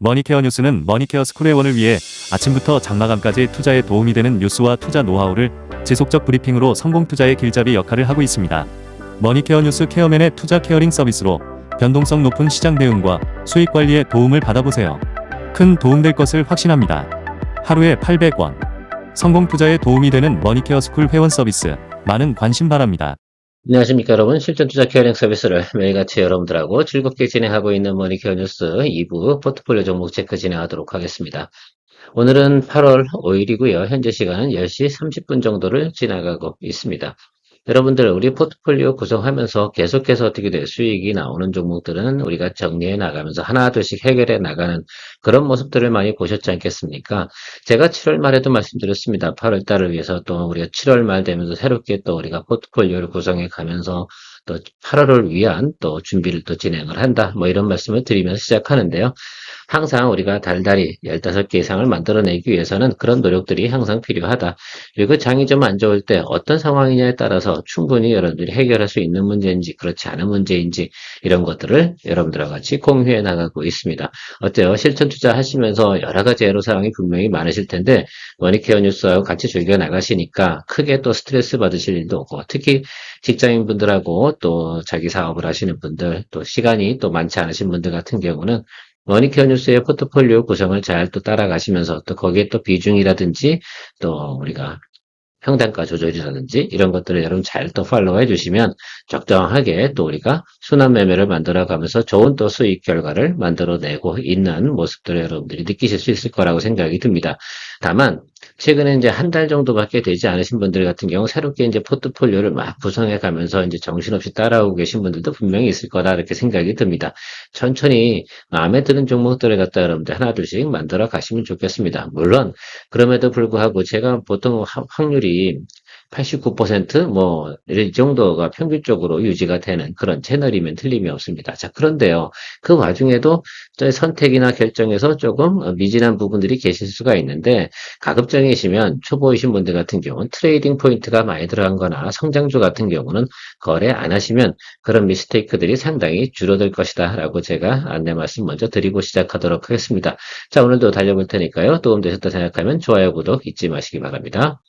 머니케어 뉴스는 머니케어 스쿨 회원을 위해 아침부터 장마감까지 투자에 도움이 되는 뉴스와 투자 노하우를 지속적 브리핑으로 성공 투자의 길잡이 역할을 하고 있습니다. 머니케어 뉴스 케어맨의 투자 케어링 서비스로 변동성 높은 시장 대응과 수익 관리에 도움을 받아보세요. 큰 도움 될 것을 확신합니다. 하루에 800원. 성공 투자에 도움이 되는 머니케어 스쿨 회원 서비스. 많은 관심 바랍니다. 안녕하십니까 여러분 실전 투자 케어링 서비스를 매일같이 여러분들하고 즐겁게 진행하고 있는 머니케어 뉴스 2부 포트폴리오 종목 체크 진행하도록 하겠습니다. 오늘은 8월 5일이고요. 현재 시간은 10시 30분 정도를 지나가고 있습니다. 여러분들 우리 포트폴리오 구성하면서 계속해서 어떻게 돼 수익이 나오는 종목들은 우리가 정리해 나가면서 하나 둘씩 해결해 나가는 그런 모습들을 많이 보셨지 않겠습니까? 제가 7월 말에도 말씀드렸습니다. 8월 달을 위해서 또 우리가 7월 말 되면서 새롭게 또 우리가 포트폴리오를 구성해 가면서 또 8월을 위한 또 준비를 또 진행을 한다. 뭐 이런 말씀을 드리면서 시작하는데요. 항상 우리가 달달이 15개 이상을 만들어내기 위해서는 그런 노력들이 항상 필요하다. 그리고 장이 좀 안 좋을 때 어떤 상황이냐에 따라서 충분히 여러분들이 해결할 수 있는 문제인지 그렇지 않은 문제인지 이런 것들을 여러분들과 같이 공유해 나가고 있습니다. 어때요? 실천 투자 하시면서 여러 가지 애로사항이 분명히 많으실 텐데 머니케어 뉴스하고 같이 즐겨 나가시니까 크게 또 스트레스 받으실 일도 없고 특히 직장인 분들하고 또 자기 사업을 하시는 분들 또 시간이 또 많지 않으신 분들 같은 경우는 머니케어 뉴스의 포트폴리오 구성을 잘 또 따라가시면서 또 거기에 또 비중이라든지 또 우리가 평단가 조절이라든지 이런 것들을 여러분 잘 또 팔로우 해주시면 적정하게 또 우리가 순환 매매를 만들어 가면서 좋은 또 수익 결과를 만들어내고 있는 모습들을 여러분들이 느끼실 수 있을 거라고 생각이 듭니다. 다만 최근에 이제 한 달 정도밖에 되지 않으신 분들 같은 경우 새롭게 이제 포트폴리오를 막 구성해 가면서 이제 정신없이 따라오고 계신 분들도 분명히 있을 거다 이렇게 생각이 듭니다. 천천히 마음에 드는 종목들을 갖다 여러분들 하나 둘씩 만들어 가시면 좋겠습니다. 물론 그럼에도 불구하고 제가 보통 하- 확률이 89%뭐 이 정도가 평균적으로 유지가 되는 그런 채널이면 틀림이 없습니다. 자 그런데요 그 와중에도 선택이나 결정에서 조금 어, 미진한 부분들이 계실 수가 있는데 가급적이시면 초보이신 분들 같은 경우는 트레이딩 포인트가 많이 들어간 거나 성장주 같은 경우는 거래 안 하시면 그런 미스테이크들이 상당히 줄어들 것이다 라고 제가 안내 말씀 먼저 드리고 시작하도록 하겠습니다. 자 오늘도 달려볼 테니까요 도움 되셨다 생각하면 좋아요 구독 잊지 마시기 바랍니다.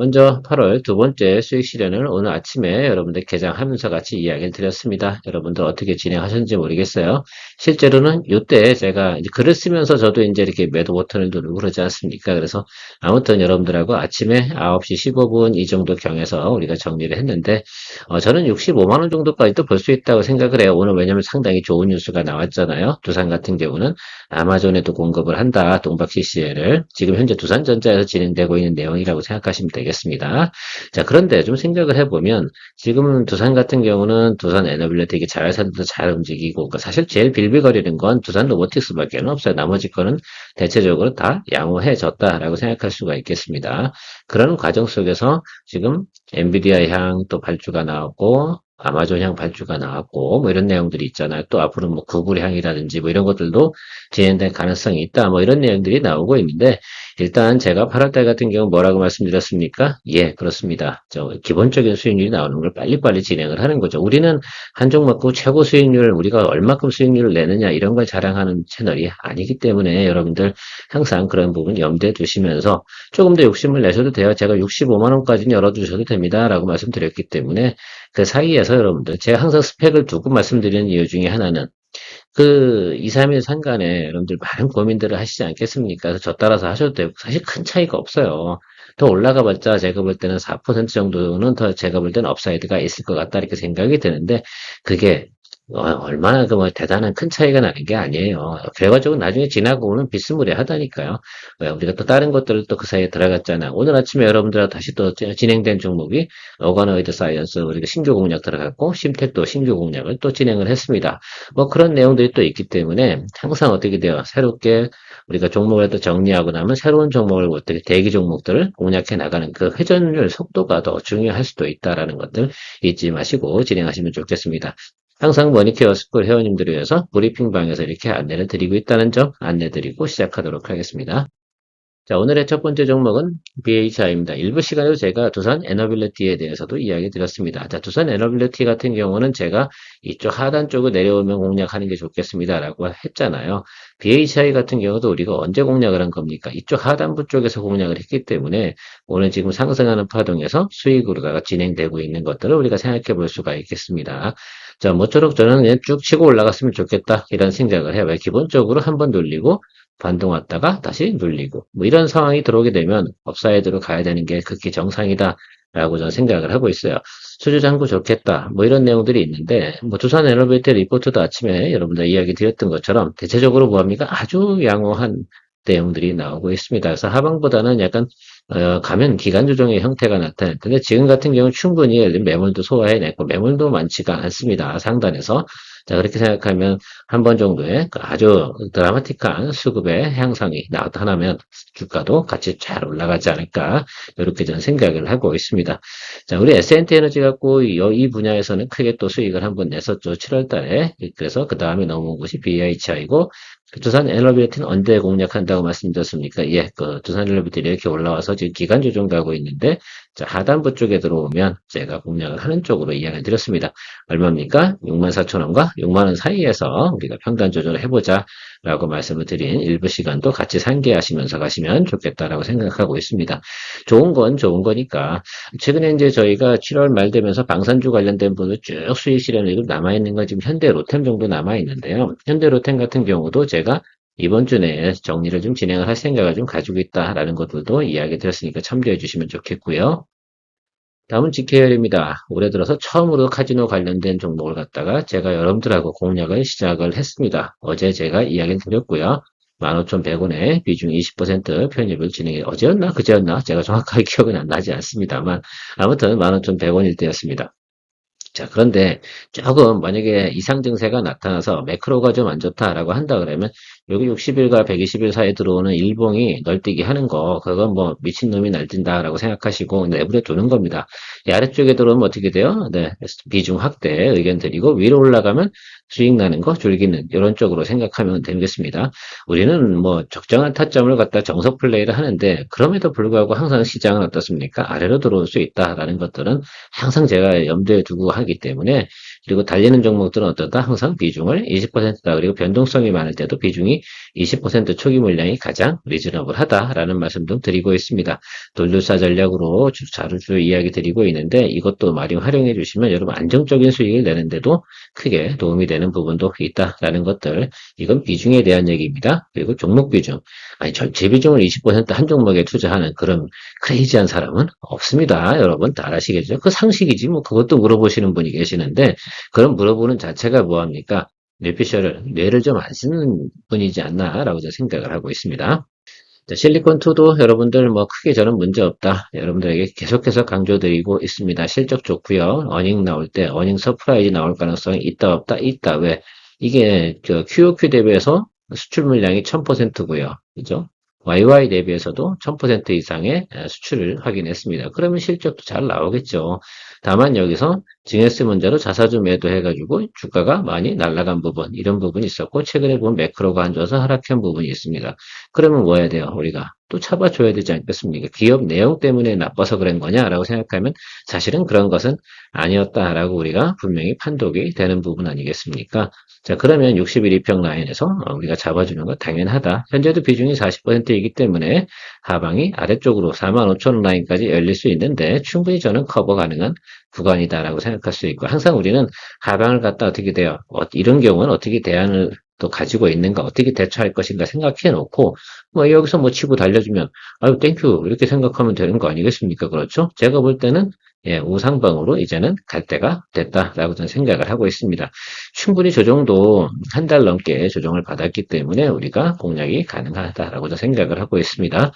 먼저 8월 두 번째 수익 실현을 오늘 아침에 여러분들 개장하면서 같이 이야기를 드렸습니다. 여러분들 어떻게 진행하셨는지 모르겠어요. 실제로는 이때 제가 이제 글을 쓰면서 저도 이제 이렇게 매도 버튼을 누르고 그러지 않습니까? 그래서 아무튼 여러분들하고 아침에 9시 15분 이 정도 경에서 우리가 정리를 했는데 어, 저는 65만원 정도까지도 볼 수 있다고 생각을 해요. 오늘 왜냐면 상당히 좋은 뉴스가 나왔잖아요. 두산 같은 경우는 아마존에도 공급을 한다. 동박 CCL을 지금 현재 두산전자에서 진행되고 있는 내용이라고 생각하시면 되겠습니다. 자 그런데 좀 생각을 해보면 지금 두산 같은 경우는 두산 에너빌레 되게 잘 산도 잘 움직이고 그러니까 사실 제일 빌빌거리는 건 두산 로보틱스밖에 없어요. 나머지 거는 대체적으로 다 양호해졌다라고 생각할 수가 있겠습니다. 그런 과정 속에서 지금 엔비디아 향 또 발주가 나왔고 아마존 향 발주가 나왔고 뭐 이런 내용들이 있잖아요. 또 앞으로 뭐 구글 향이라든지 뭐 이런 것들도 진행될 가능성이 있다. 뭐 이런 내용들이 나오고 있는데 일단 제가 8월달 같은 경우 뭐라고 말씀드렸습니까? 예, 그렇습니다. 저 기본적인 수익률이 나오는 걸 빨리빨리 진행을 하는 거죠. 우리는 한종 먹고 최고 수익률을 우리가 얼마큼 수익률을 내느냐 이런 걸 자랑하는 채널이 아니기 때문에 여러분들 항상 그런 부분 염두에 두시면서 조금 더 욕심을 내셔도 돼요. 제가 65만 원까지는 열어두셔도 됩니다. 라고 말씀드렸기 때문에 그 사이에서 여러분들 제가 항상 스펙을 두고 말씀드리는 이유 중에 하나는 그 2, 3일 상간에 여러분들 많은 고민들을 하시지 않겠습니까? 그래서 저 따라서 하셔도 되고 사실 큰 차이가 없어요. 더 올라가 봤자 제가 볼 때는 4% 정도는 더 제가 볼 때는 업사이드가 있을 것 같다 이렇게 생각이 드는데 그게 어, 얼마나 그 뭐 대단한 큰 차이가 나는 게 아니에요. 결과적으로 나중에 지나고 오면 비스무리하다니까요. 왜 우리가 또 다른 것들을 또 그 사이에 들어갔잖아. 오늘 아침에 여러분들하고 다시 또 진행된 종목이 어거노이드 사이언스 우리가 신규 공략 들어갔고 심텍도 신규 공략을 또 진행을 했습니다. 뭐 그런 내용들이 또 있기 때문에 항상 어떻게 돼요? 새롭게 우리가 종목을 또 정리하고 나면 새로운 종목을 어떻게 대기 종목들을 공략해 나가는 그 회전율 속도가 더 중요할 수도 있다라는 것들 잊지 마시고 진행하시면 좋겠습니다. 항상 머니케어 스쿨 회원님들을 위해서 브리핑방에서 이렇게 안내를 드리고 있다는 점 안내드리고 시작하도록 하겠습니다. 자, 오늘의 첫 번째 종목은 BHI입니다. 일부 시간에도 제가 두산 에너빌리티에 대해서도 이야기 드렸습니다. 자, 두산 에너빌리티 같은 경우는 제가 이쪽 하단 쪽을 내려오면 공략하는 게 좋겠습니다 라고 했잖아요. BHI 같은 경우도 우리가 언제 공략을 한 겁니까? 이쪽 하단부 쪽에서 공략을 했기 때문에 오늘 지금 상승하는 파동에서 수익으로가 진행되고 있는 것들을 우리가 생각해 볼 수가 있겠습니다. 자, 모쪼록 저는 그냥 쭉 치고 올라갔으면 좋겠다 이런 생각을 해요. 왜? 기본적으로 한 번 눌리고 반동 왔다가 다시 눌리고 뭐 이런 상황이 들어오게 되면 업사이드로 가야 되는 게 극히 정상이다 라고 저는 생각을 하고 있어요. 수주 잔고 좋겠다 뭐 이런 내용들이 있는데 뭐 두산 엘리베이터 리포트도 아침에 여러분들 이야기 드렸던 것처럼 대체적으로 뭐합니까 아주 양호한 내용들이 나오고 있습니다. 그래서 하방보다는 약간 어, 가면 기간 조정의 형태가 나타날 텐데 지금 같은 경우는 충분히 매물도 소화해냈고 매물도 많지가 않습니다. 상단에서 자 그렇게 생각하면 한 번 정도의 그 아주 드라마틱한 수급의 향상이 나타나면 주가도 같이 잘 올라가지 않을까 이렇게 저는 생각을 하고 있습니다. 자 우리 S&T 에너지 갖고 이, 이 분야에서는 크게 또 수익을 한번 냈었죠. 7월달에 그래서 그 다음에 넘어온 것이 BHI고 두산 엘러비에트는 언제 공략한다고 말씀드렸습니까? 예, 그 두산 엘러비에트 이렇게 올라와서 지금 기간 조정 가고 있는데 자, 하단부 쪽에 들어오면 제가 공략을 하는 쪽으로 이야기를 드렸습니다. 얼마입니까? 64,000원과 6만원 사이에서 우리가 평단 조절을 해보자 라고 말씀을 드린 일부 시간도 같이 상기하시면서 가시면 좋겠다라고 생각하고 있습니다. 좋은 건 좋은 거니까 최근에 이제 저희가 7월 말 되면서 방산주 관련된 분들 쭉 수익 실현이 남아있는 건 지금 현대 로템 정도 남아있는데요. 현대 로템 같은 경우도 제가 이번 주 내에 정리를 좀 진행을 할 생각을 좀 가지고 있다라는 것들도 이야기 드렸으니까 참조해 주시면 좋겠고요. 다음은 GKL입니다. 올해 들어서 처음으로 카지노 관련된 종목을 갖다가 제가 여러분들하고 공략을 시작을 했습니다. 어제 제가 이야기를 드렸고요. 15,100원에 비중 20% 편입을 진행해 어제였나 그제였나 제가 정확하게 기억은 안 나지 않습니다만 아무튼 15,100원일 때였습니다. 자, 그런데 조금 만약에 이상 증세가 나타나서 매크로가 좀 안 좋다라고 한다 그러면 여기 60일과 120일 사이에 들어오는 일봉이 널뛰기 하는 거, 그건 뭐 미친놈이 날뛴다라고 생각하시고 내부에 두는 겁니다. 이 아래쪽에 들어오면 어떻게 돼요? 네, 비중 확대 의견 드리고 위로 올라가면 수익 나는 거 줄기는 이런 쪽으로 생각하면 되겠습니다. 우리는 뭐 적정한 타점을 갖다 정석 플레이를 하는데 그럼에도 불구하고 항상 시장은 어떻습니까? 아래로 들어올 수 있다라는 것들은 항상 제가 염두에 두고 하기 때문에 그리고 달리는 종목들은 어떠다? 항상 비중을 20%다. 그리고 변동성이 많을 때도 비중이 20% 초기 물량이 가장 리즈너블하다라는 말씀 도 드리고 있습니다. 돌돌사 전략으로 자주 이야기 드리고 있는데 이것도 많이 활용해 주시면 여러분 안정적인 수익을 내는데도 크게 도움이 되는 부분도 있다라는 것들 이건 비중에 대한 얘기입니다. 그리고 종목 비중 아니 전체 비중을 20%한 종목에 투자하는 그런 크레이지한 사람은 없습니다. 여러분 다 아시겠죠? 그 상식이지 뭐 그것도 물어보시는 분이 계시는데 그런 물어보는 자체가 뭐합니까? 뇌피셜을 뇌를 좀 안 쓰는 분이지 않나라고 저 생각을 하고 있습니다. 자, 실리콘2도 여러분들 뭐 크게 저는 문제 없다. 여러분들에게 계속해서 강조드리고 있습니다. 실적 좋고요. 어닝 나올 때 어닝 서프라이즈 나올 가능성이 있다 없다 있다. 왜? 이게 저 QOQ 대비해서 수출 물량이 1000%고요. 그죠? YY 대비해서도 1000% 이상의 수출을 확인했습니다. 그러면 실적도 잘 나오겠죠. 다만 여기서 증여세 문제로 자사주 매도해가지고 주가가 많이 날아간 부분, 이런 부분이 있었고, 최근에 보면 매크로가 안 좋아서 하락한 부분이 있습니다. 그러면 뭐 해야 돼요, 우리가? 또 잡아줘야 되지 않겠습니까? 기업 내용 때문에 나빠서 그런 거냐라고 생각하면 사실은 그런 것은 아니었다라고 우리가 분명히 판독이 되는 부분 아니겠습니까? 자, 그러면 61 2평 라인에서 우리가 잡아주는 거 당연하다. 현재도 비중이 40%이기 때문에 하방이 아래쪽으로 45,000원 라인까지 열릴 수 있는데 충분히 저는 커버 가능한 구간이다라고 생각할 수 있고 항상 우리는 하방을 갖다 어떻게 돼요? 어, 이런 경우는 어떻게 대안을 또 가지고 있는가 어떻게 대처할 것인가 생각해 놓고 뭐 여기서 뭐 치고 달려주면 아유 땡큐 이렇게 생각하면 되는 거 아니겠습니까 그렇죠 제가 볼 때는 예, 우상방으로 이제는 갈 때가 됐다라고 저는 생각을 하고 있습니다. 충분히 저 정도 한 달 넘게 조정을 받았기 때문에 우리가 공략이 가능하다라고 저는 생각을 하고 있습니다.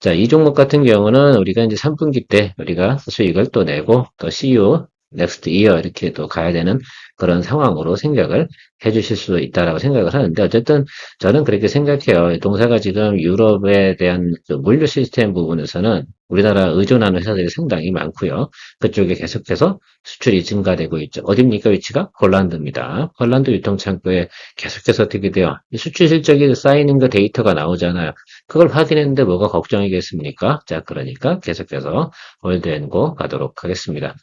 자, 이 종목 같은 경우는 우리가 이제 3분기 때 우리가 수익을 또 내고 또 CU 넥스트 이어 이렇게 또 가야 되는 그런 상황으로 생각을 해 주실 수 있다라고 생각을 하는데 어쨌든 저는 그렇게 생각해요. 동사가 지금 유럽에 대한 그 물류 시스템 부분에서는 우리나라 의존하는 회사들이 상당히 많고요. 그쪽에 계속해서 수출이 증가되고 있죠. 어딥니까 위치가? 폴란드입니다. 폴란드 유통창고에 계속해서 어떻게 돼요? 이 수출 실적이 쌓이는 그 데이터가 나오잖아요. 그걸 확인했는데 뭐가 걱정이겠습니까? 자, 그러니까 계속해서 홀드앤고 가도록 하겠습니다.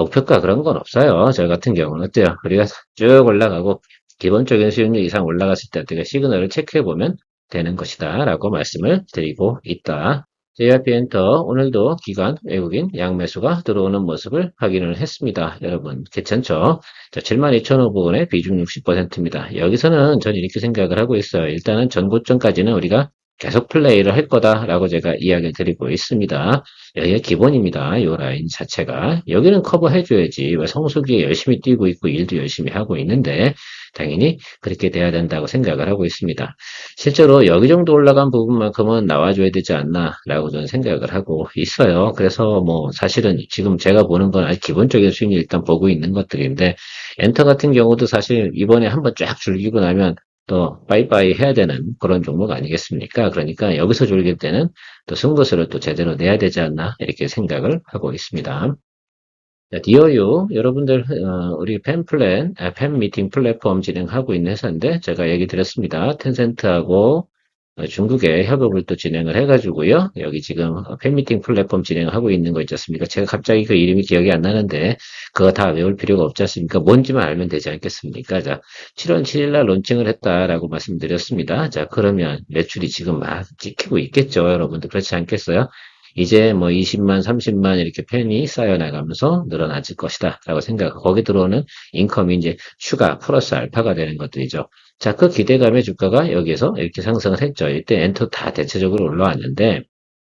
목표가 그런 건 없어요. 저 같은 경우는 어때요? 우리가 쭉 올라가고 기본적인 수익률 이상 올라갔을 때 어떻게 시그널을 체크해 보면 되는 것이다 라고 말씀을 드리고 있다. JYP 엔터 오늘도 기관 외국인 양매수가 들어오는 모습을 확인을 했습니다. 여러분 괜찮죠? 자, 72,500원의 비중 60%입니다. 여기서는 저는 이렇게 생각을 하고 있어요. 일단은 전고점까지는 우리가 계속 플레이를 할 거다라고 제가 이야기를 드리고 있습니다. 여기가 기본입니다. 이 라인 자체가. 여기는 커버 해줘야지. 왜 성수기에 열심히 뛰고 있고 일도 열심히 하고 있는데 당연히 그렇게 돼야 된다고 생각을 하고 있습니다. 실제로 여기 정도 올라간 부분만큼은 나와줘야 되지 않나라고 저는 생각을 하고 있어요. 그래서 뭐 사실은 지금 제가 보는 건 아주 기본적인 수익률 일단 보고 있는 것들인데 엔터 같은 경우도 사실 이번에 한번 쫙 줄기고 나면 또 빠이빠이 해야 되는 그런 종목 아니겠습니까? 그러니까 여기서 졸길 때는 또 승부수를 또 제대로 내야 되지 않나 이렇게 생각을 하고 있습니다. 자, DOU 여러분들 어, 우리 팬플랜, 아, 팬 미팅 플랫폼 진행하고 있는 회사인데 제가 얘기 드렸습니다. 텐센트하고 어, 중국에 협업을 또 진행을 해가지고요. 여기 지금 어, 팬미팅 플랫폼 진행하고 있는 거 있지 않습니까? 제가 갑자기 그 이름이 기억이 안 나는데 그거 다 외울 필요가 없지 않습니까? 뭔지만 알면 되지 않겠습니까? 자, 7월 7일 날 론칭을 했다라고 말씀드렸습니다. 자, 그러면 매출이 지금 막 찍히고 있겠죠. 여러분들 그렇지 않겠어요? 이제 뭐 20만, 30만 이렇게 팬이 쌓여나가면서 늘어나질 것이다. 라고 생각, 거기 들어오는 인컴이 이제 추가, 플러스 알파가 되는 것들이죠. 자, 그 기대감의 주가가 여기에서 이렇게 상승을 했죠. 이때 엔터 다 대체적으로 올라왔는데,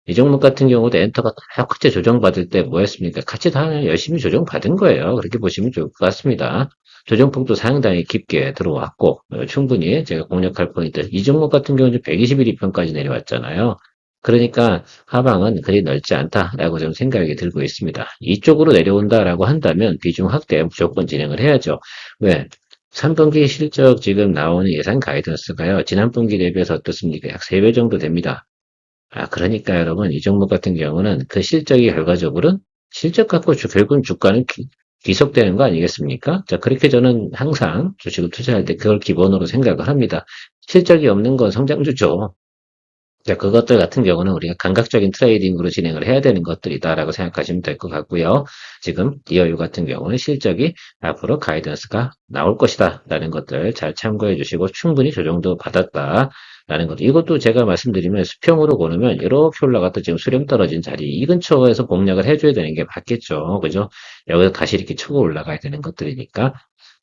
이 종목 같은 경우도 엔터가 다 크게 조정받을 때 뭐였습니까? 같이 다 열심히 조정받은 거예요. 그렇게 보시면 좋을 것 같습니다. 조정폭도 상당히 깊게 들어왔고, 어, 충분히 제가 공략할 포인트. 이 종목 같은 경우는 121, 2편까지 내려왔잖아요. 그러니까 하방은 그리 넓지 않다라고 좀 생각이 들고 있습니다. 이쪽으로 내려온다라고 한다면 비중 확대 무조건 진행을 해야죠. 왜? 3분기 실적 지금 나오는 예상 가이던스가요. 지난 분기 대비해서 어떻습니까? 약 3배 정도 됩니다. 아, 그러니까 여러분 이 종목 같은 경우는 그 실적이 결과적으로 실적 갖고 주, 결국은 주가는 기, 귀속되는 거 아니겠습니까? 자, 그렇게 저는 항상 주식을 투자할 때 그걸 기본으로 생각을 합니다. 실적이 없는 건 성장주죠. 자, 그것들 같은 경우는 우리가 감각적인 트레이딩으로 진행을 해야 되는 것들이다라고 생각하시면 될 것 같고요. 지금 디어유 같은 경우는 실적이 앞으로 가이던스가 나올 것이다 라는 것들 잘 참고해 주시고 충분히 조정도 받았다 라는 것. 이것도 제가 말씀드리면 수평으로 보면 이렇게 올라갔다 지금 수렴 떨어진 자리 이 근처에서 공략을 해줘야 되는 게 맞겠죠. 그죠? 여기서 다시 이렇게 치고 올라가야 되는 것들이니까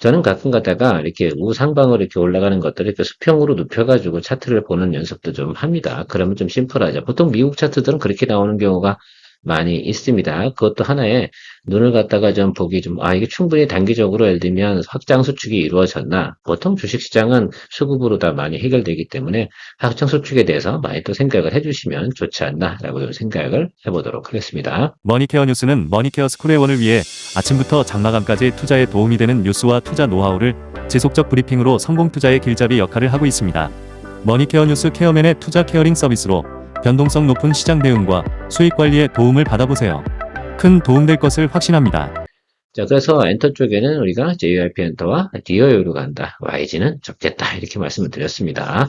저는 가끔 가다가 이렇게 우상방으로 이렇게 올라가는 것들을 이렇게 수평으로 눕혀가지고 차트를 보는 연습도 좀 합니다. 그러면 좀 심플하죠. 보통 미국 차트들은 그렇게 나오는 경우가 많이 있습니다. 그것도 하나의 눈을 갖다가 좀 보기 좀, 아, 이게 충분히 단기적으로 예를 들면 확장 수축이 이루어졌나. 보통 주식시장은 수급으로 다 많이 해결되기 때문에 확장 수축에 대해서 많이 또 생각을 해주시면 좋지 않나라고 생각을 해보도록 하겠습니다. 머니케어 뉴스는 머니케어 스쿨의 원을 위해 아침부터 장마감까지 투자에 도움이 되는 뉴스와 투자 노하우를 지속적 브리핑으로 성공 투자의 길잡이 역할을 하고 있습니다. 머니케어 뉴스 케어맨의 투자 케어링 서비스로 변동성 높은 시장 대응과 수익 관리에 도움을 받아보세요. 큰 도움될 것을 확신합니다. 자, 그래서 엔터 쪽에는 우리가 JYP 엔터와 디어유로 간다. YG는 적겠다. 이렇게 말씀을 드렸습니다.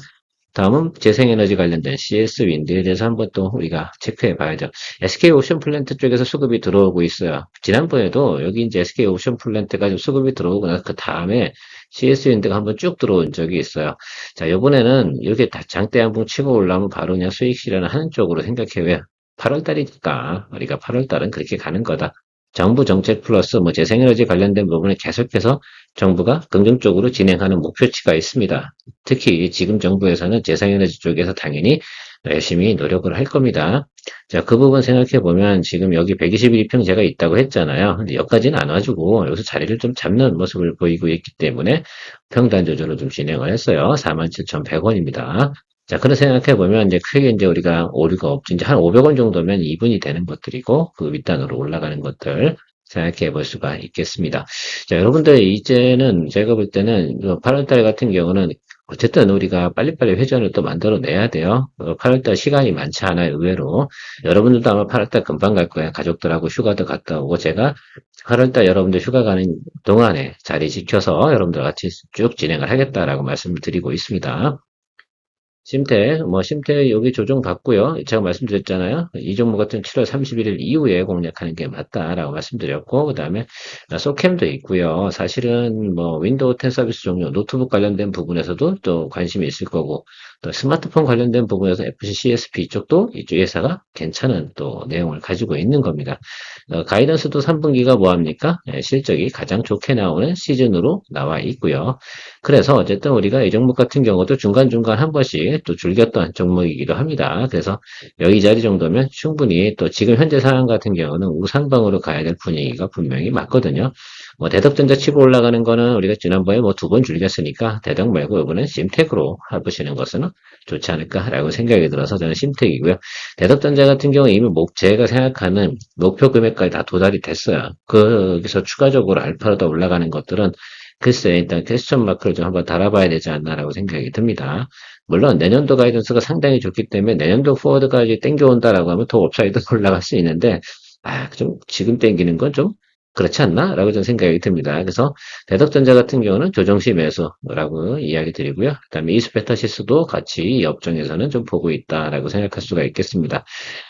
다음은 재생에너지 관련된 CS 윈드에 대해서 한번 또 우리가 체크해 봐야죠. SK 오션 플랜트 쪽에서 수급이 들어오고 있어요. 지난번에도 여기 이제 SK 오션 플랜트가 좀 수급이 들어오고 나서 그 다음에 CS 윈드가 한번 쭉 들어온 적이 있어요. 자, 이번에는 이렇게 다 장대 한 봉 치고 올라오면 바로 그냥 수익 실현을 하는 쪽으로 생각해 왜? 8월 달이니까 우리가 8월 달은 그렇게 가는 거다. 정부 정책 플러스 뭐 재생에너지 관련된 부분에 계속해서 정부가 긍정적으로 진행하는 목표치가 있습니다. 특히 지금 정부에서는 재생에너지 쪽에서 당연히 열심히 노력을 할 겁니다. 자, 그 부분 생각해 보면 지금 여기 121평 제가 있다고 했잖아요. 근데 여기까지는 안 와주고 여기서 자리를 좀 잡는 모습을 보이고 있기 때문에 평단 조절을 좀 진행을 했어요. 47,100원입니다. 자, 그런 생각해 보면 이제 크게 이제 우리가 오류가 없지. 이제 한 500원 정도면 2분이 되는 것들이고 그 윗단으로 올라가는 것들 생각해 볼 수가 있겠습니다. 자, 여러분들 이제는 제가 볼 때는 8월달 같은 경우는 어쨌든 우리가 빨리빨리 회전을 또 만들어내야 돼요. 8월달 시간이 많지 않아요, 의외로. 여러분들도 아마 8월달 금방 갈 거예요. 가족들하고 휴가도 갔다 오고 제가 8월달 여러분들 휴가 가는 동안에 자리 지켜서 여러분들 같이 쭉 진행을 하겠다라고 말씀을 드리고 있습니다. 심태, 뭐, 심태 여기 조정 받고요. 제가 말씀드렸잖아요. 이 종목 같은 7월 31일 이후에 공략하는 게 맞다라고 말씀드렸고, 그 다음에 소캠도 있고요. 사실은 뭐, 윈도우 10 서비스 종료, 노트북 관련된 부분에서도 또 관심이 있을 거고, 또 스마트폰 관련된 부분에서 FC CSP 이쪽도 이쪽 회사가 괜찮은 또 내용을 가지고 있는 겁니다. 어, 가이던스도 3분기가 뭐합니까? 예, 실적이 가장 좋게 나오는 시즌으로 나와 있고요. 그래서 어쨌든 우리가 이 종목 같은 경우도 중간중간 한 번씩 또 즐겼던 종목이기도 합니다. 그래서 여기 자리 정도면 충분히 또 지금 현재 상황 같은 경우는 우상방으로 가야 될 분위기가 분명히 맞거든요. 뭐 대덕전자 치고 올라가는 거는 우리가 지난번에 뭐 두번 즐겼으니까 대덕 말고 이번엔 심택으로 해보시는 것은 좋지 않을까라고 생각이 들어서 저는 심택이고요. 대덕전자 같은 경우 이미 목 제가 생각하는 목표 금액까지 다 도달이 됐어요. 거기서 추가적으로 알파로 더 올라가는 것들은 글쎄 일단 퀘스천 마크를 좀 한번 달아봐야 되지 않나라고 생각이 듭니다. 물론 내년도 가이던스가 상당히 좋기 때문에 내년도 포워드까지 땡겨온다라고 하면 더 업사이드 올라갈 수 있는데 아, 좀 지금 땡기는 건 좀 그렇지 않나? 라고 저는 생각이 듭니다. 그래서 대덕전자 같은 경우는 조정시 매수라고 이야기 드리고요. 그 다음에 이스페타시스도 같이 이 업종에서는 좀 보고 있다라고 생각할 수가 있겠습니다.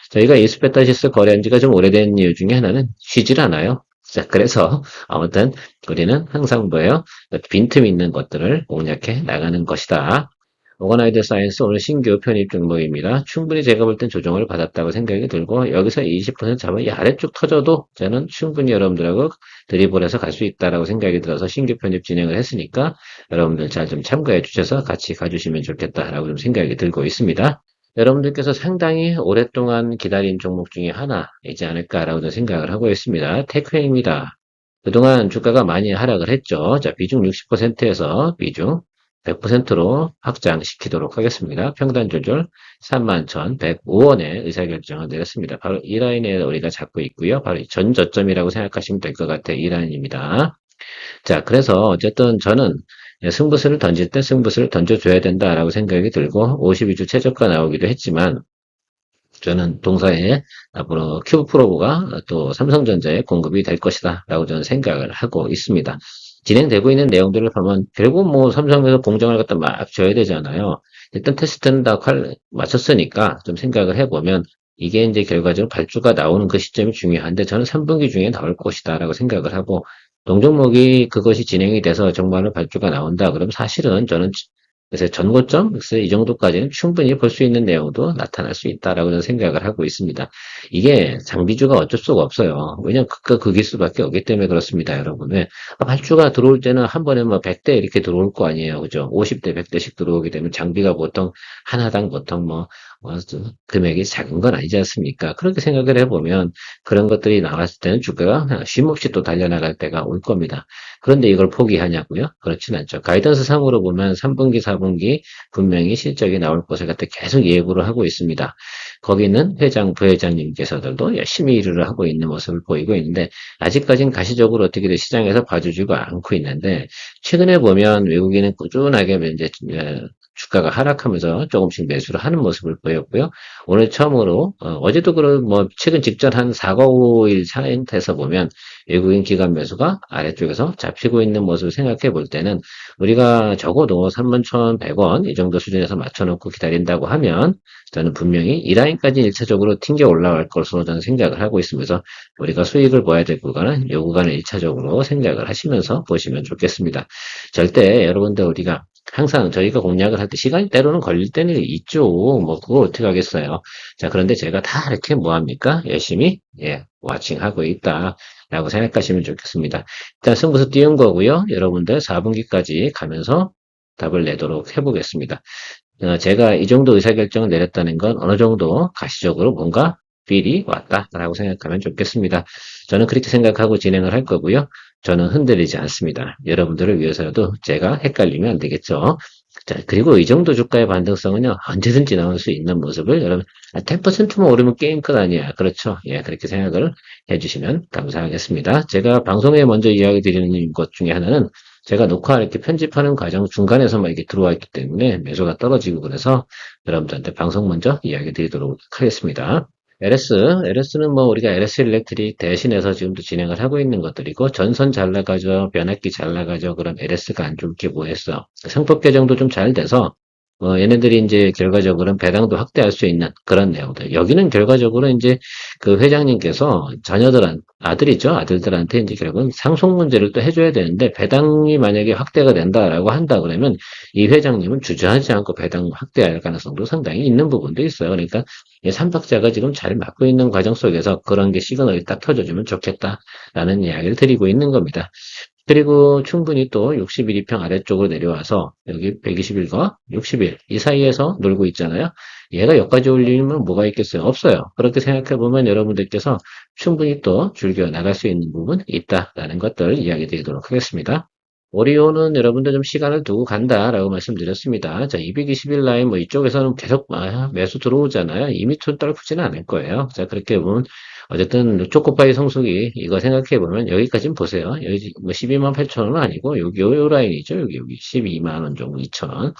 저희가 이스페타시스 거래한 지가 좀 오래된 이유 중에 하나는 쉬질 않아요. 자, 그래서 아무튼 우리는 항상 뭐예요? 빈틈 있는 것들을 공략해 나가는 것이다. 오거나이드 사이언스 오늘 신규 편입 종목입니다. 충분히 제가 볼 땐 조정을 받았다고 생각이 들고 여기서 20% 잡으면 이 아래쪽 터져도 저는 충분히 여러분들하고 드리블해서 갈 수 있다라고 생각이 들어서 신규 편입 진행을 했으니까 여러분들 잘 좀 참고해 주셔서 같이 가주시면 좋겠다라고 좀 생각이 들고 있습니다. 여러분들께서 상당히 오랫동안 기다린 종목 중에 하나이지 않을까라고 생각을 하고 있습니다. 테크웨이입니다. 그동안 주가가 많이 하락을 했죠. 자, 비중 60%에서 비중 100%로 확장시키도록 하겠습니다. 평단 조절 31,105원의 의사결정을 내렸습니다. 바로 이 라인에 우리가 잡고 있고요. 바로 전 저점이라고 생각하시면 될 것 같아요. 이 라인입니다. 자, 그래서 어쨌든 저는 승부수를 던질 때 승부수를 던져줘야 된다라고 생각이 들고 52주 최저가 나오기도 했지만 저는 동사에 앞으로 큐브 프로브가 또 삼성전자에 공급이 될 것이다 라고 저는 생각을 하고 있습니다. 진행되고 있는 내용들을 보면 결국 뭐 삼성에서 공정을 갖다 막 줘야 되잖아요. 일단 테스트는 다 마쳤으니까 좀 생각을 해보면 이게 이제 결과적으로 발주가 나오는 그 시점이 중요한데 저는 3분기 중에 나올 것이다 라고 생각을 하고 동종목이 그것이 진행이 돼서 정말로 발주가 나온다 그러면 사실은 저는 그래서 전고점, 그래서 이 정도까지는 충분히 볼 수 있는 내용도 나타날 수 있다라고 생각을 하고 있습니다. 이게 장비주가 어쩔 수가 없어요. 왜냐면 극과 극일 수밖에 없기 때문에 그렇습니다, 여러분. 왜? 아, 발주가 들어올 때는 한 번에 뭐 100대 이렇게 들어올 거 아니에요. 그죠? 50대, 100대씩 들어오게 되면 장비가 보통 하나당 보통 뭐 어, 금액이 작은 건 아니지 않습니까? 그렇게 생각을 해보면 그런 것들이 나왔을 때는 주가가 쉼없이 또 달려나갈 때가 올 겁니다. 그런데 이걸 포기하냐고요? 그렇진 않죠. 가이던스 상으로 보면 3분기, 4분기 분명히 실적이 나올 것을 갖다 계속 예고를 하고 있습니다. 거기는 회장, 부회장님께서들도 열심히 일을 하고 있는 모습을 보이고 있는데 아직까지는 가시적으로 어떻게든 시장에서 봐주지가 않고 있는데 최근에 보면 외국인은 꾸준하게 이제 주가가 하락하면서 조금씩 매수를 하는 모습을 보였고요. 오늘 처음으로 어, 제도 그런 뭐 최근 직전 한 4가 5일 상태에서 보면 외국인 기관 매수가 아래쪽에서 잡히고 있는 모습을 생각해 볼 때는 우리가 적어도 31,100원 이 정도 수준에서 맞춰놓고 기다린다고 하면 저는 분명히 이 라인까지 1차적으로 튕겨 올라갈 것으로 저는 생각을 하고 있으면서 우리가 수익을 봐야 될 구간은 이 구간을 1차적으로 생각을 하시면서 보시면 좋겠습니다. 절대 여러분들 우리가 항상 저희가 공략을 할 때 시간이 때로는 걸릴 때는 있죠. 뭐 그걸 어떻게 하겠어요. 자 그런데 제가 다 이렇게 뭐합니까? 열심히 예 와칭하고 있다. 라고 생각하시면 좋겠습니다. 일단 승부수 띄운 거고요. 여러분들 4분기까지 가면서 답을 내도록 해보겠습니다. 어, 제가 이 정도 의사결정을 내렸다는 건 어느 정도 가시적으로 뭔가 필이 왔다라고 생각하면 좋겠습니다. 저는 그렇게 생각하고 진행을 할 거고요. 저는 흔들리지 않습니다. 여러분들을 위해서라도 제가 헷갈리면 안 되겠죠. 자, 그리고 이 정도 주가의 반등성은요, 언제든지 나올 수 있는 모습을 여러분, 10%만 아, 오르면 게임 끝 아니야. 그렇죠. 예, 그렇게 생각을 해주시면 감사하겠습니다. 제가 방송에 먼저 이야기 드리는 것 중에 하나는 제가 녹화 이렇게 편집하는 과정 중간에서만 이게 들어와 있기 때문에 매수가 떨어지고 그래서 여러분들한테 방송 먼저 이야기 드리도록 하겠습니다. LS, LS는 뭐 우리가 LS 일렉트릭 대신해서 지금도 진행을 하고 있는 것들이고 전선 잘 나가죠, 변압기 잘 나가죠. 그럼 LS가 안 좋을 게 뭐했어? 상법 개정도 좀 잘 돼서 어, 얘네들이 이제 결과적으로는 배당도 확대할 수 있는 그런 내용들. 여기는 결과적으로 이제 그 회장님께서 자녀들한 아들이죠. 아들들한테 이제 결국은 상속 문제를 또 해줘야 되는데 배당이 만약에 확대가 된다라고 한다 그러면 이 회장님은 주저하지 않고 배당 확대할 가능성도 상당히 있는 부분도 있어요. 그러니까 이 삼박자가 지금 잘 맞고 있는 과정 속에서 그런 게 시그널이 딱 터져주면 좋겠다라는 이야기를 드리고 있는 겁니다. 그리고 충분히 또 61위평 아래쪽으로 내려와서 여기 121과 61 이 사이에서 놀고 있잖아요. 얘가 여기까지 올리면 뭐가 있겠어요? 없어요. 그렇게 생각해 보면 여러분들께서 충분히 또 즐겨 나갈 수 있는 부분 있다라는 것들 이야기 드리도록 하겠습니다. 오리온은 여러분들 좀 시간을 두고 간다라고 말씀드렸습니다. 자, 221 라인 뭐 이쪽에서는 계속 아, 매수 들어오잖아요. 이미 톤 떨어지지는 않을 거예요. 자, 그렇게 보면 어쨌든 초코파이 성수기 이거 생각해 보면 여기까지는 보세요. 여기 뭐 12만 8천 원은 아니고 여기 요, 요 라인이죠. 여기 여기 12만 원 정도 2천 원.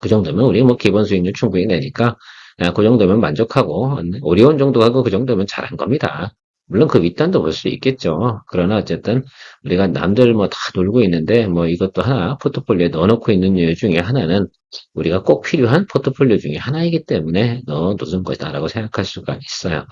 그 정도면 우리 뭐 기본 수익률 충분히 내니까 아, 그 정도면 만족하고 오리온 정도 하고 그 정도면 잘한 겁니다. 물론 그 윗단도 볼 수 있겠죠. 그러나 어쨌든 우리가 남들 뭐 다 놀고 있는데 뭐 이것도 하나 포트폴리오에 넣어놓고 있는 이유 중에 하나는 우리가 꼭 필요한 포트폴리오 중에 하나이기 때문에 넣어놓은 것이다라고 생각할 수가 있어요.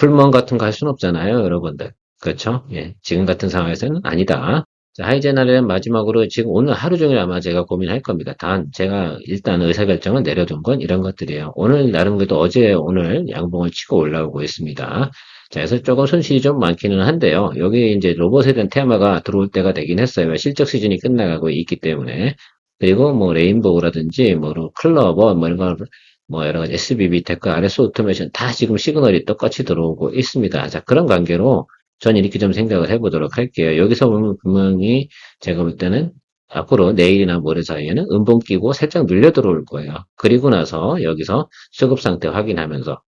풀먼 같은 거 할 수는 없잖아요, 여러분들. 그렇죠? 예. 지금 같은 상황에서는 아니다. 자, 하이제나는 마지막으로 지금 오늘 하루 종일 아마 제가 고민할 겁니다. 단, 제가 일단 의사결정을 내려둔 건 이런 것들이에요. 오늘 나름 그래도 어제 오늘 양봉을 치고 올라오고 있습니다. 자, 그래서 조금 손실이 좀 많기는 한데요. 여기 이제 로봇에 대한 테마가 들어올 때가 되긴 했어요. 실적 시즌이 끝나가고 있기 때문에. 그리고 뭐 레인보우라든지 뭐 클러버 뭐 이런 거 뭐 여러 가지 SBB 테크, RS 오토메이션 다 지금 시그널이 똑같이 들어오고 있습니다. 자, 그런 관계로 전 이렇게 좀 생각을 해보도록 할게요. 여기서 보면 분명히 제가 볼 때는 앞으로 내일이나 모레 사이에는 음봉 끼고 살짝 눌려 들어올 거예요. 그리고 나서 여기서 수급 상태 확인하면서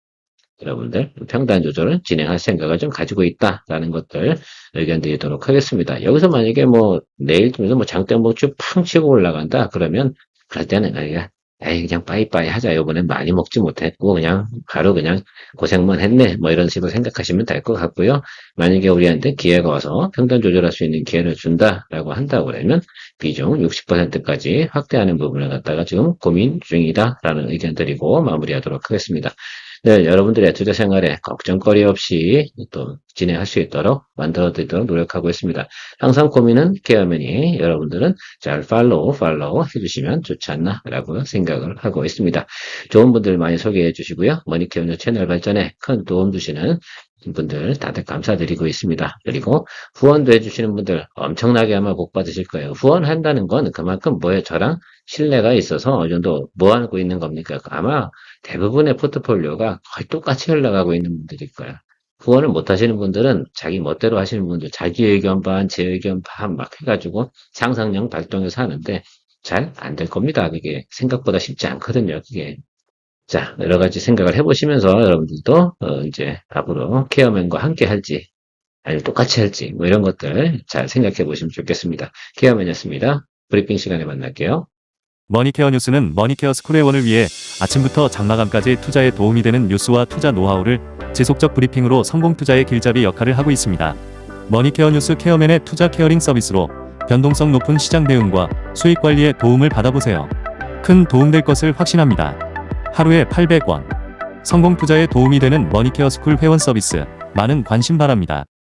여러분들 평단 조절을 진행할 생각을 좀 가지고 있다라는 것들 의견 드리도록 하겠습니다. 여기서 만약에 뭐 내일쯤에서 뭐 장대봉 쭉팡 치고 올라간다 그러면 그럴 때는 아니야. 에이 그냥 빠이빠이 하자. 요번엔 많이 먹지 못했고 그냥 바로 그냥 고생만 했네. 뭐 이런 식으로 생각하시면 될 것 같고요. 만약에 우리한테 기회가 와서 평단 조절할 수 있는 기회를 준다라고 한다고 그러면 비중 60%까지 확대하는 부분을 갖다가 지금 고민 중이다라는 의견 드리고 마무리하도록 하겠습니다 네, 여러분들의 투자 생활에 걱정거리 없이 또 진행할 수 있도록 만들어 드리도록 노력하고 있습니다. 항상 고민은 케어맨이 여러분들은 잘 팔로우, 팔로우 해주시면 좋지 않나 라고 생각을 하고 있습니다. 좋은 분들 많이 소개해 주시고요. 머니케어 채널 발전에 큰 도움 주시는 분들 다들 감사드리고 있습니다. 그리고 후원도 해주시는 분들 엄청나게 아마 복 받으실 거예요. 후원한다는 건 그만큼 뭐에 저랑 신뢰가 있어서 어느 정도 뭐 하고 있는 겁니까? 아마 대부분의 포트폴리오가 거의 똑같이 흘러가고 있는 분들일 거예요. 후원을 못 하시는 분들은 자기 멋대로 하시는 분들, 자기 의견 반, 제 의견 반 막 해가지고 상상력 발동해서 하는데 잘 안 될 겁니다. 그게 생각보다 쉽지 않거든요. 그게. 자, 여러 가지 생각을 해보시면서 여러분들도 어, 이제 앞으로 케어맨과 함께 할지 아니면 똑같이 할지 뭐 이런 것들 잘 생각해 보시면 좋겠습니다. 케어맨이었습니다. 브리핑 시간에 만날게요. 머니케어 뉴스는 머니케어 스쿨 회원을 위해 아침부터 장마감까지 투자에 도움이 되는 뉴스와 투자 노하우를 지속적 브리핑으로 성공 투자의 길잡이 역할을 하고 있습니다. 머니케어 뉴스 케어맨의 투자 케어링 서비스로 변동성 높은 시장 대응과 수익 관리에 도움을 받아보세요. 큰 도움될 것을 확신합니다. 하루에 800원. 성공 투자에 도움이 되는 머니케어 스쿨 회원 서비스. 많은 관심 바랍니다.